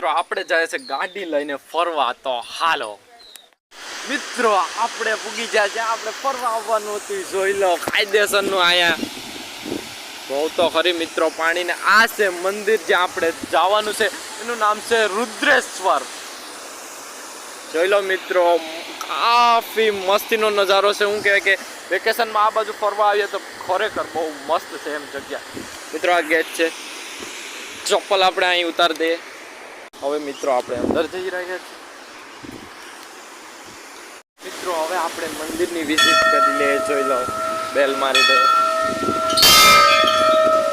મિત્રો, આપણે જાય છે ગાડી લઈને ફરવા, તો હાલો. મિત્રો, આપણે પૂગી જાય જ્યાં આપણે ફરવા આવવાનું હતું, જોઈ લો, કાયદેસરનું આયા બહુ તો ખરી મિત્રો, પાણીને આ છે મંદિર જ્યાં આપણે જવાનું છે, એનું નામ છે રુદ્રેશ્વર. જોઈ લો મિત્રો, કાફી મસ્તીનો નજારો છે. હું કહેવાય કે વેકેશનમાં આ બાજુ ફરવા આવીએ તો ખરેખર બહુ મસ્ત છે એમ જગ્યા. મિત્રો, આ ગેટ છે. ચપ્પલ આપણે અહીં ઉતારી દઈએ. હવે મિત્રો આપણે અંદર જઈ રહ્યા છીએ. મિત્રો, હવે આપણે મંદિરની વિઝિટ કરી લઈએ, જોઈ લો બેલ મારી દે.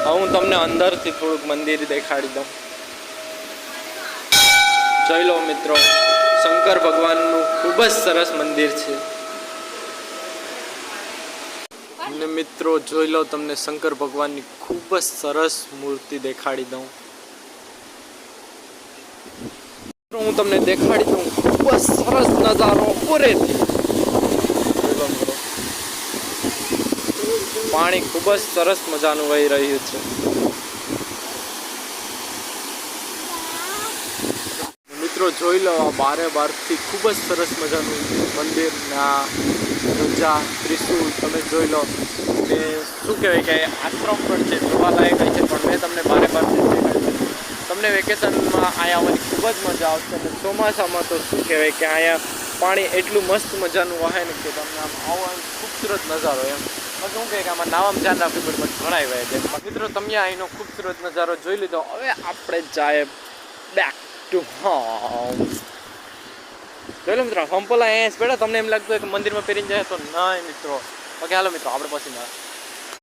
હું તમને અંદરથી થોડુંક મંદિર દેખાડી દઉં. જોઈ લો મિત્રો, શંકર ભગવાનનું ખૂબ જ સરસ મંદિર છે. અને મિત્રો, જોઈ લો તમને શંકર ભગવાનની ખૂબ જ સરસ મૂર્તિ દેખાડી દઉં. હું તમને દેખાડી દઉં. ખૂબ જ સરસ નજારો, પૂરે પાણી ખૂબ જ સરસ મજાનું વહી રહ્યું છે. મિત્રો, જોઈ લો, આ બારે બારથી ખૂબ જ સરસ મજાનું મંદિર ના ધ્વજા ત્રિશુલ તમે જોઈ લો. ને શું કહેવાય કે આશ્રમ પણ છે, જોવાલાયક છે પણ મેં તમને બારે બારથી દેખાડ્યું છે તમને વેકેશનમાં અહીંયા આવવાની ખૂબ જ મજા આવશે અને ચોમાસામાં તો શું કહેવાય કે અહીંયા પાણી એટલું મસ્ત મજાનું વહે ને કે તમને આમ આવવાનો ખૂબસૂરત નજારો એમ. બાકી શું કહે કે આમાં નાવામાં ધ્યાન રાખવું પડે પણ ઘણાય વહે છે. મિત્રો, તમે અહીંનો ખૂબસૂરત નજારો જોઈ લીધો. હવે આપણે જાય બેક ટુ હોમ જોઈ લો મિત્રો સંપોલા અહીંયા બેઠા. તમને એમ લાગતું હોય કે મંદિરમાં પહેરીને જાય તો ના મિત્રો. ઓકે હાલો મિત્રો, આપણે પછી મળે